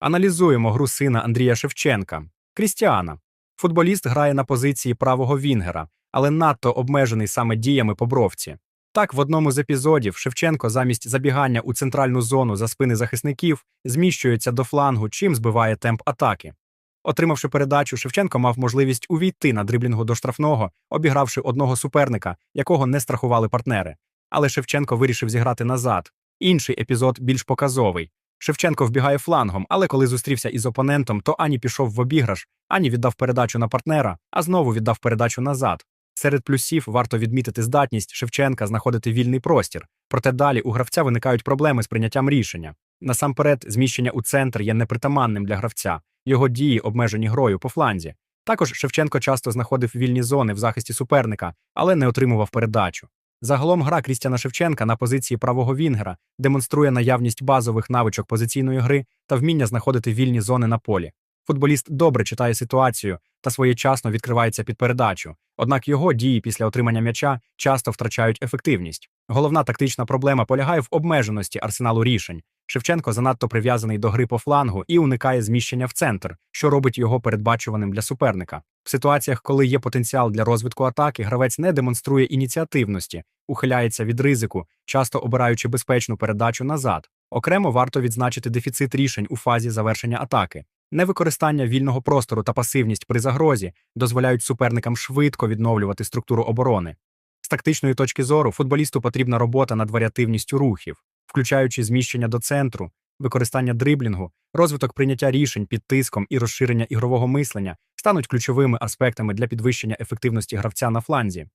Аналізуємо гру сина Андрія Шевченка. Крістіана. Футболіст грає на позиції правого вінгера, але надто обмежений саме діями по бровці. Так, в одному з епізодів Шевченко замість забігання у центральну зону за спини захисників зміщується до флангу, чим збиває темп атаки. Отримавши передачу, Шевченко мав можливість увійти на дриблінгу до штрафного, обігравши одного суперника, якого не страхували партнери. Але Шевченко вирішив зіграти назад. Інший епізод більш показовий. Шевченко вбігає флангом, але коли зустрівся із опонентом, то ані пішов в обіграш, ані віддав передачу на партнера, а знову віддав передачу назад. Серед плюсів варто відмітити здатність Шевченка знаходити вільний простір, проте далі у гравця виникають проблеми з прийняттям рішення. Насамперед, зміщення у центр є непритаманним для гравця, його дії обмежені грою по фланзі. Також Шевченко часто знаходив вільні зони в захисті суперника, але не отримував передачу. Загалом гра Крістіана Шевченка на позиції правого вінгера демонструє наявність базових навичок позиційної гри та вміння знаходити вільні зони на полі. Футболіст добре читає ситуацію та своєчасно відкривається під передачу, однак його дії після отримання м'яча часто втрачають ефективність. Головна тактична проблема полягає в обмеженості арсеналу рішень. Шевченко занадто прив'язаний до гри по флангу і уникає зміщення в центр, що робить його передбачуваним для суперника. В ситуаціях, коли є потенціал для розвитку атаки, гравець не демонструє ініціативності, ухиляється від ризику, часто обираючи безпечну передачу назад. Окремо варто відзначити дефіцит рішень у фазі завершення атаки. Невикористання вільного простору та пасивність при загрозі дозволяють суперникам швидко відновлювати структуру оборони. З тактичної точки зору футболісту потрібна робота над варіативністю рухів, включаючи зміщення до центру, використання дриблінгу, розвиток прийняття рішень під тиском і розширення ігрового мислення стануть ключовими аспектами для підвищення ефективності гравця на фланзі.